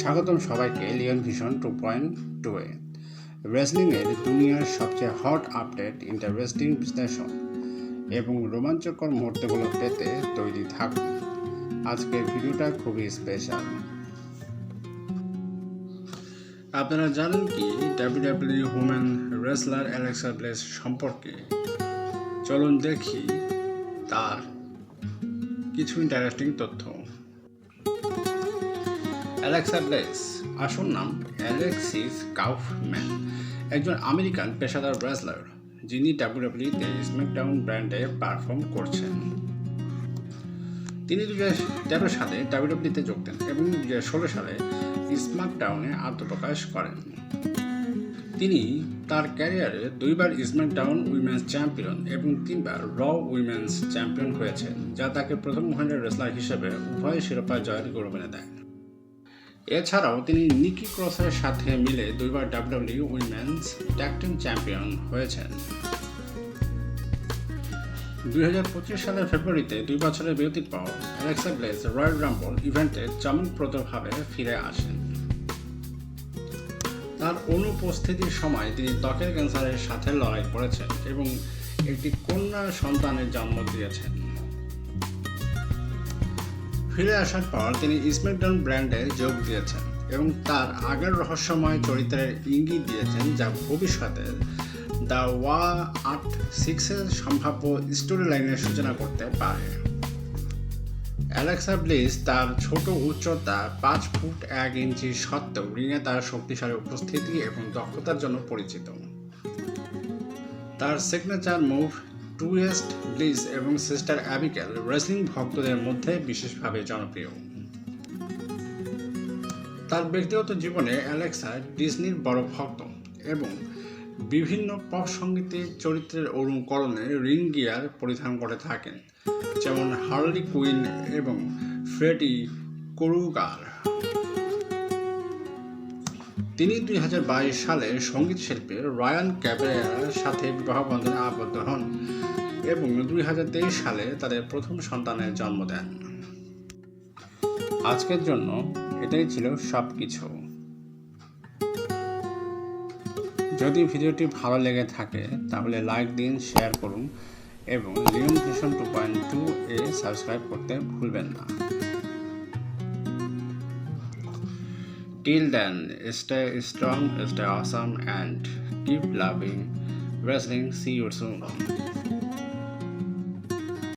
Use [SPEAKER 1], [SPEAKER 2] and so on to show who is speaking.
[SPEAKER 1] স্বাগতম সবাইকে Leon vision two point two A. রেসলিংয়ের দুনিয়ার সবচেয়ে হট আপডেট ইন্টারেস্টিং বিশ্লেষণ এবং রোমাঞ্চকর মুহূর্তগুলো পেতে তৈরি থাকুন। আজকের ভিডিওটা খুবই স্পেশাল আপনারা জানেন কি W W woman wrestler Alexa Bliss সম্পর্কে? চলুন দেখি তার কিছু ইন্টারেস্টিং তথ্য। অ্যালেক্সা ব্লেস আসল নাম অ্যালেক্সিস কাউফম্যান একজন আমেরিকান পেশাদার রেসলার যিনি ডাব্লিউডাব্লিউতে স্ম্যাকডাউন ব্র্যান্ডে পারফর্ম করছেন। তিনি দু তেরো সালে ডাব্লিউডাব্লিউতে যোগ দেন এবং দু ষোলো সালে স্ম্যাকডাউনে আত্মপ্রকাশ করেন। তিনি তার ক্যারিয়ারে দুইবার স্ম্যাকডাউন উইমেন্স চ্যাম্পিয়ন এবং তিনবার র উইমেন্স চ্যাম্পিয়ন হয়েছেন, যা তাকে প্রথম মহিলা রেসলার হিসেবে উভয় শিরোপা জয়ের গৌরব এনে দেয়। এছাড়াও তিনি নিকি ক্রসের সাথে মিলে দুইবার W W women's tag team champion হয়েছেন। দুই হাজার পঁচিশ সালের ফেব্রুয়ারিতে দুই বছরের বিরতির পর অ্যালেক্সা ব্লেস রয়্যাল রাম্বল ইভেন্টে চমকপ্রদভাবে ফিরে আসেন। তার অনুপস্থিতির সময় তিনি ত্বকের ক্যান্সারের সাথে লড়াই করেছেন এবং একটি কন্যা সন্তানের জন্ম দিয়েছেন। ফিরে আসার পর তিনি স্ম্যাকডাউন ব্র্যান্ডে যোগ দিয়েছেন এবং তার আগের রহস্যময় চরিত্রের ইঙ্গিত দিয়েছেন যা ভবিষ্যতে দ্য ওয়া আট সিক্সের সম্ভাব্য স্টোরি লাইনের সূচনা করতে পারে। অ্যালেক্সা ব্লিস তার ছোট উচ্চতা পাঁচ ফুট এক ইঞ্চি সত্ত্বেও রিংয়ে তার শক্তিশালী উপস্থিতি এবং দক্ষতার জন্য পরিচিত। তার সিগনেচার মুভ টুয়েস্ট ব্লিস এবং সিস্টার অ্যাবিকেল রেসলিং ভক্তদের মধ্যে বিশেষভাবে জনপ্রিয়। তার ব্যক্তিগত জীবনে অ্যালেক্সা ডিজনির বড় ভক্ত এবং বিভিন্ন পপ সঙ্গীতের চরিত্রের অনুকরণে রিং গিয়ার পরিধান করে থাকেন, যেমন হার্লি কুইন এবং ফ্রেডি করুগার। তিনি দুই হাজার বাইশ সালে সংগীত শিল্পী রয়ান ক্যাবেরার সাথে বিবাহ বন্ধনে আবদ্ধ হন এবং দুই হাজার তেইশ সালে তাদের প্রথম সন্তানের জন্ম দেন। আজকের জন্য এটাই ছিল সব কিছু যদি ভিডিওটি ভালো লেগে থাকে, তাহলে লাইক দিন, শেয়ার করুন এবং Leon vision two point two A subscribe করতে ভুলবেন না। Till then, stay strong, stay awesome, and keep loving wrestling. See you soon.